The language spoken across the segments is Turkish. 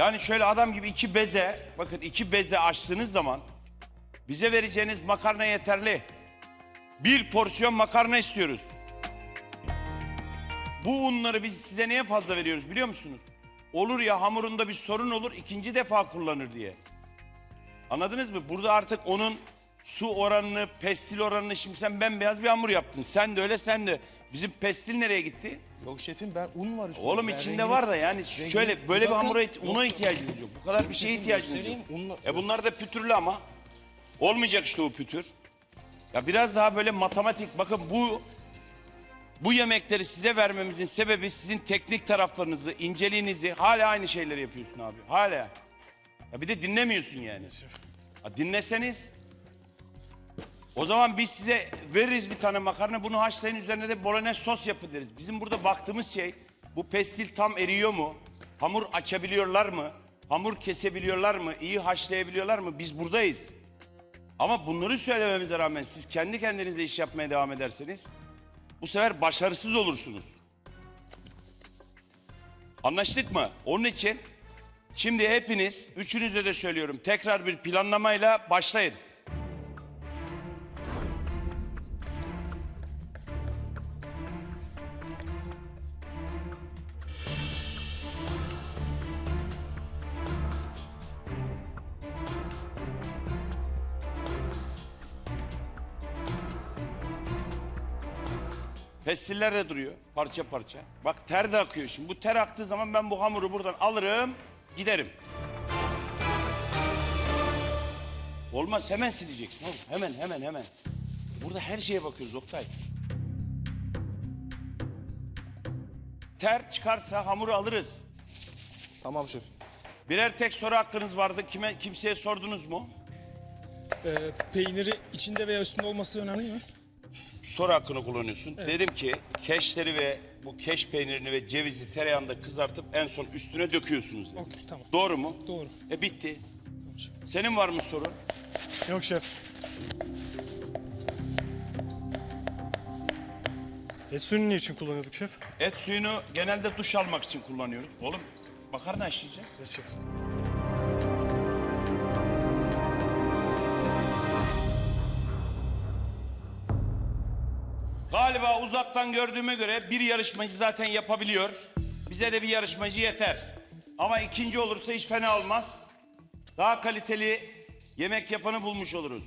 Yani şöyle adam gibi iki beze, bakın iki beze açtığınız zaman bize vereceğiniz makarna yeterli. Bir porsiyon makarna istiyoruz. Bu unları biz size niye fazla veriyoruz biliyor musunuz? Olur ya hamurunda bir sorun olur ikinci defa kullanır diye. Anladınız mı? Burada artık onun su oranını, pestil oranını şimdi sen bembeyaz bir hamur yaptın. Sen de öyle sen de. Bizim pestil nereye gitti? Yok şefim ben un var üstünde. Oğlum içinde var da yani rengini- şöyle böyle bir hamura Yok, una ihtiyacınız yok. Bu kadar bir şeye ihtiyacınız yok. Unla- E bunlar da pütürlü ama. Olmayacak işte o pütür. Ya biraz daha böyle matematik bakın bu bu yemekleri size vermemizin sebebi sizin teknik taraflarınızı, inceliğinizi hala aynı şeyleri yapıyorsun abi. Hala. Ya bir de dinlemiyorsun yani. Ya dinleseniz o zaman biz size veririz bir tane makarna bunu haşlayın üzerine de bolognese sos yapın deriz. Bizim burada baktığımız şey bu pestil tam eriyor mu? Hamur açabiliyorlar mı? Hamur kesebiliyorlar mı? İyi haşlayabiliyorlar mı? Biz buradayız. Ama bunları söylememize rağmen siz kendi kendinize iş yapmaya devam ederseniz bu sefer başarısız olursunuz. Anlaştık mı? Onun için şimdi hepiniz, üçünüze de söylüyorum tekrar bir planlamayla başlayın. Pestiller de duruyor parça parça. Bak ter de akıyor şimdi. Bu ter aktığı zaman ben bu hamuru buradan alırım, giderim. Olmaz hemen sileceksin oğlum. Hemen hemen hemen. Burada her şeye bakıyoruz Oktay. Ter çıkarsa hamuru alırız. Tamam şefim. Birer tek soru hakkınız vardı. Kime kimseye sordunuz mu? Ee, peyniri içinde veya üstünde olması önemli mi? Soru hakkını kullanıyorsun. Dedim ki keşleri ve bu keş peynirini ve cevizi tereyağında kızartıp en son üstüne döküyorsunuz. dedim. Okey tamam. Doğru mu? Doğru. E bitti. Senin var mı sorun? Yok şef. Et suyunu ne için kullanıyorduk şef? Et suyunu genelde duş almak için kullanıyoruz. Oğlum makarna haşlayacağız. Yes şef. Galiba uzaktan gördüğüme göre bir yarışmacı zaten yapabiliyor. Bize de bir yarışmacı yeter. Ama ikinci olursa hiç fena olmaz. Daha kaliteli yemek yapanı bulmuş oluruz.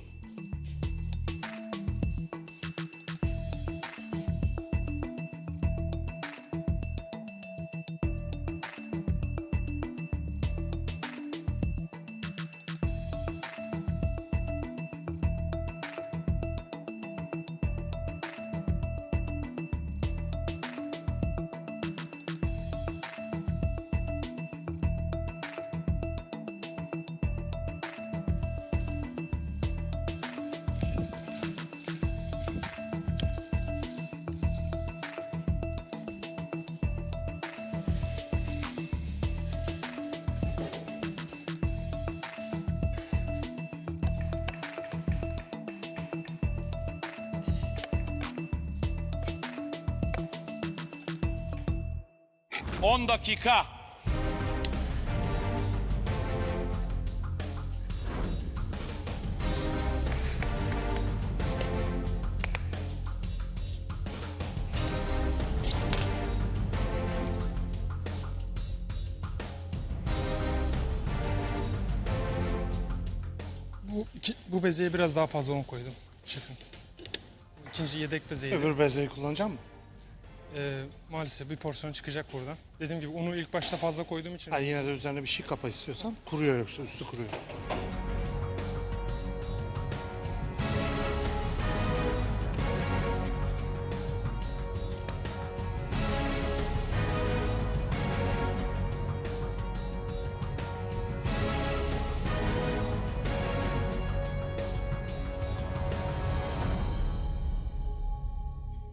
On dakika. Bu, iki, bu bezeye biraz daha fazla un koydum şefim. İkinci yedek bezeydi. Öbür bezeyi kullanacağım mı? Ee, maalesef bir porsiyon çıkacak buradan. Dediğim gibi unu ilk başta fazla koyduğum için Ha, yine de üzerine bir şey kapa istiyorsan. Kuruyor yoksa üstü kuruyor.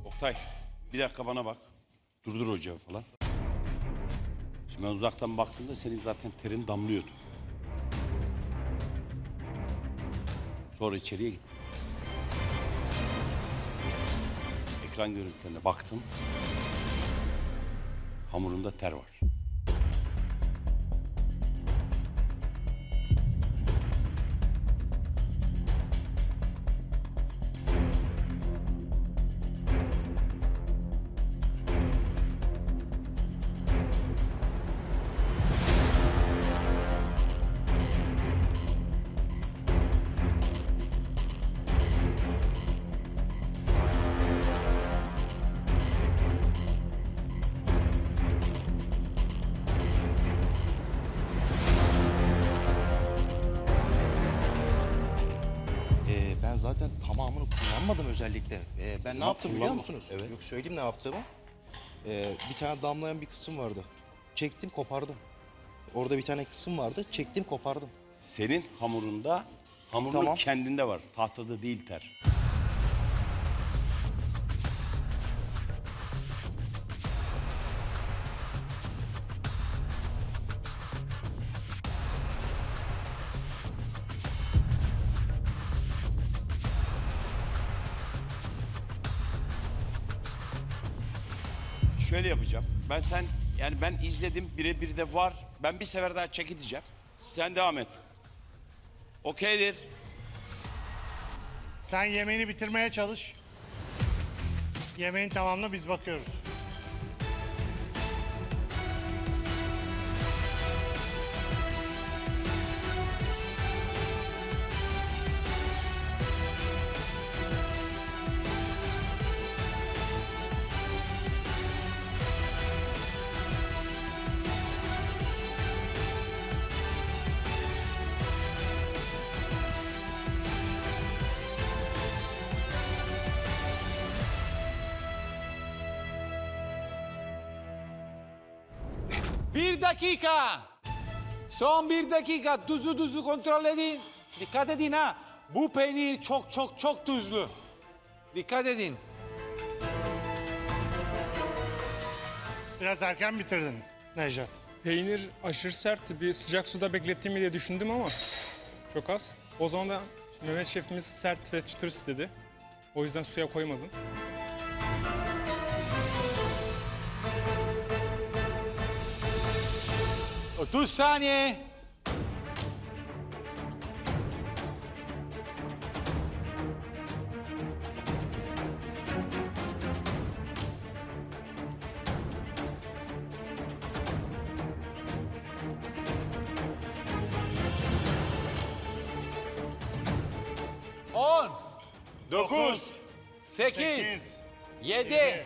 Oktay bir dakika bana bak. Durdur ocağı falan. Şimdi ben uzaktan baktığımda senin zaten terin damlıyordu. Sonra içeriye gittim. Ekran görüntülerine baktım. Hamurunda ter var. Zaten tamamını kullanmadım özellikle. Ee, ben ne yaptım biliyor kullanma. musunuz? Evet. Yok söyleyeyim ne yaptığımı. Ee, bir tane damlayan bir kısım vardı. Çektim kopardım. Orada bir tane kısım vardı. Çektim kopardım. Senin hamurunda hamurun Tamam. kendinde var. Tahtada değil ter. Şöyle yapacağım. Ben sen yani ben izledim birebir de var. Ben bir sefer daha çekileceğim. Sen devam et. Okeydir. Sen yemeğini bitirmeye çalış. Yemeğin tamamına biz bakıyoruz. Bir dakika. Son bir dakika. Tuzu tuzu kontrol edin. Dikkat edin ha. Bu peynir çok çok çok tuzlu. Dikkat edin. Biraz erken bitirdin Necdet. Peynir aşırı sertti. Bir sıcak suda beklettiğimi diye düşündüm ama çok az. O zaman da Mehmet şefimiz sert ve çıtır istedi. O yüzden suya koymadım. 30 saniye. On, dokuz, sekiz, yedi,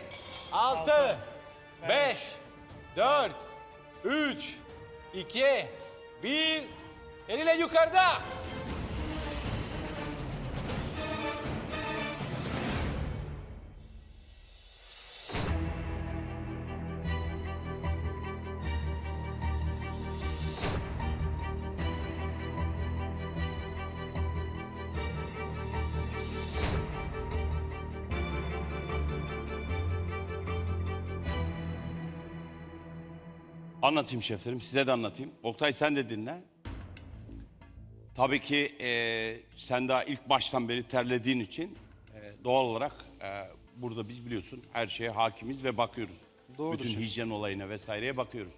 altı, beş, dört, üç, iki, bir. Eliyle yukarıda. Anlatayım şeflerim, size de anlatayım. Oktay sen de dinle. Tabii ki e, sen daha ilk baştan beri terlediğin için e, doğal olarak e, burada biz biliyorsun her şeye hakimiz ve bakıyoruz. Doğrudur Bütün şefim. hijyen olayına vesaireye bakıyoruz.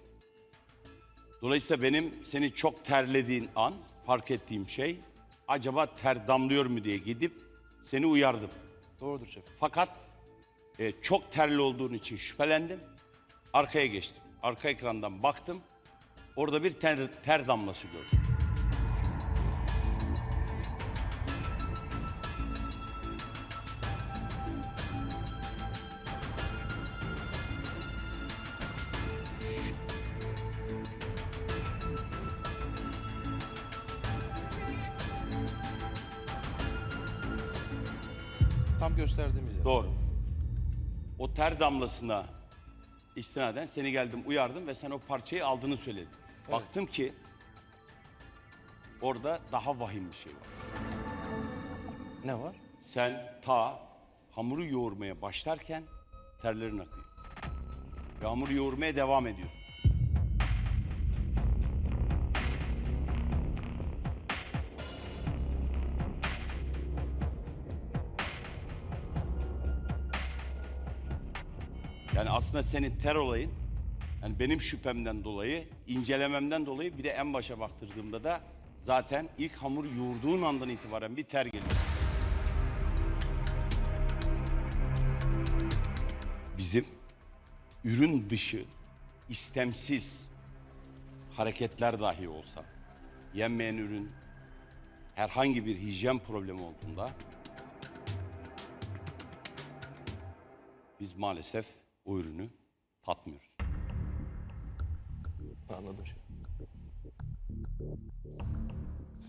Dolayısıyla benim seni çok terlediğin an fark ettiğim şey acaba ter damlıyor mu diye gidip seni uyardım. Doğrudur şefim. Fakat e, çok terli olduğun için şüphelendim. Arkaya geçtim. Arka ekrandan baktım. Orada bir ter, ter damlası gördüm. Tam gösterdiğimiz yer. Doğru. O ter damlasına istinaden seni geldim uyardım ve sen o parçayı aldığını söyledin. Baktım ki orada daha vahim bir şey var. Ne var? Sen ta hamuru yoğurmaya başlarken terlerin akıyor. Ve hamuru yoğurmaya devam ediyorsun. Yani aslında senin ter olayın, yani benim şüphemden dolayı, incelememden dolayı bir de en başa baktırdığımda da zaten ilk hamur yoğurduğun andan itibaren bir ter geliyor. Bizim ürün dışı istemsiz hareketler dahi olsa yenmeyen ürün herhangi bir hijyen problemi olduğunda biz maalesef o ürünü tatmıyoruz. Anladım şefim.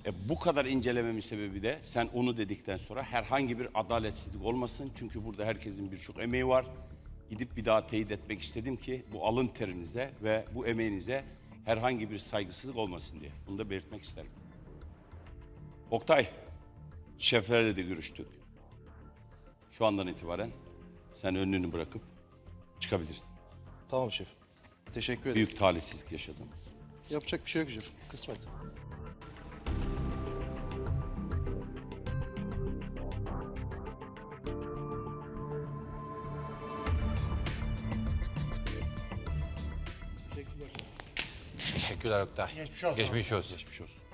E, bu kadar incelememin sebebi de sen onu dedikten sonra herhangi bir adaletsizlik olmasın. Çünkü burada herkesin birçok emeği var. Gidip bir daha teyit etmek istedim ki bu alın terinize ve bu emeğinize herhangi bir saygısızlık olmasın diye. Bunu da belirtmek isterim. Oktay, şeflerle de görüştük. Şu andan itibaren sen önlüğünü bırakıp çıkabilirsin. Tamam şef. Teşekkür ederim. Büyük talihsizlik yaşadım. Yapacak bir şey yok şef. Kısmet. Teşekkürler Oktay. Geçmiş olsun. Geçmiş olsun. Geçmiş olsun.